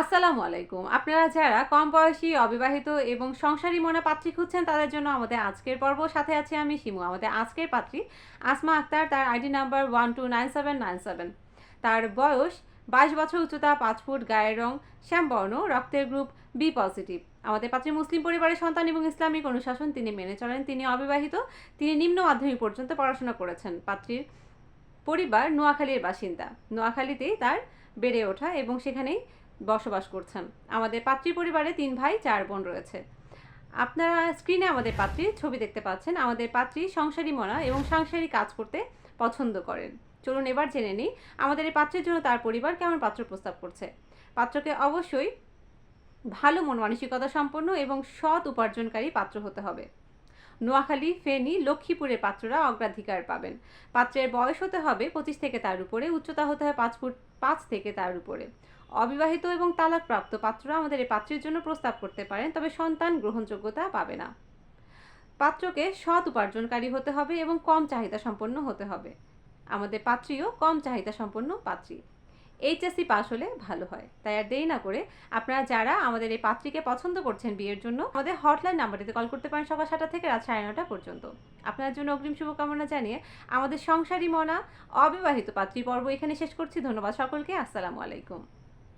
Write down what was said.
আসসালামু আলাইকুম। আপনারা যারা কম বয়সী, অবিবাহিত এবং সংসারী মনা পাত্রী খুঁজছেন তাদের জন্য আমাদের আজকের পর্ব। সাথে আছি আমি শিমু। আমাদের আজকের পাত্রী আসমা আক্তার, তার ID number one two nine seven nine seven. তার বয়স বাইশ বছর, উচ্চতা পাঁচ ফুট, গায়ের রং শ্যামবর্ণ, রক্তের গ্রুপ বি পজিটিভ আমাদের পাত্রী মুসলিম পরিবারের সন্তান এবং ইসলামিক অনুশাসন। তিনি মেনে চলেন, তিনি অবিবাহিত, তিনি নিম্ন মাধ্যমিক পর্যন্ত পড়াশোনা করেছেন। পাত্রীর পরিবার নোয়াখালীর বাসিন্দা। নোয়াখালীতেই তার বেড়ে ওঠা এবং সেখানেই বসবাস করছেন। আমাদের পাত্রী পরিবারে তিন ভাই, চার বোন রয়েছে। আপনারা স্ক্রিনে আমাদের পাত্রীর ছবি দেখতে পাচ্ছেন। আমাদের পাত্রী সংসারী মনা এবং সাংসারিক কাজ করতে পছন্দ করেন। চলুন এবার জেনে নিই, আমাদের এই পাত্রের জন্য তার পরিবার কেমন পাত্র প্রস্তাব করছে। পাত্রকে অবশ্যই ভালো মন মানসিকতা সম্পন্ন এবং সৎ উপার্জনকারী পাত্র হতে হবে। নোয়াখালী, ফেনী, লক্ষ্মীপুরের পাত্ররা অগ্রাধিকার পাবেন। পাত্রের বয়স হতে হবে পঁচিশ থেকে তার উপরে, উচ্চতা হতে হবে পাঁচ ফুট পাঁচ থেকে তার উপরে। অবিবাহিত এবং তালাকপ্রাপ্ত পাত্ররা আমাদের এই পাত্রের জন্য প্রস্তাব করতে পারেন, তবে সন্তান গ্রহণযোগ্যতা পাবে না। পাত্রকে সৎ উপার্জনকারী হতে হবে এবং কম চাহিদা সম্পন্ন হতে হবে। আমাদের পাত্রীও কম চাহিদা সম্পন্ন পাত্রী। এইচএসসি পাশ হলে ভালো হয়। তাই আর দেরি না করে আপনারা যারা আমাদের এই পাত্রীকে পছন্দ করছেন বিয়ের জন্য, আমাদের হটলাইন নাম্বারটিতে কল করতে পারেন সকাল সাতটা থেকে রাত সাড়ে নটা পর্যন্ত। আপনার জন্য অগ্রিম শুভকামনা জানিয়ে আমাদের সংসারী মনা অবিবাহিত পাত্রী পর্ব এখানে শেষ করছি। ধন্যবাদ সকলকে। আসসালামু আলাইকুম।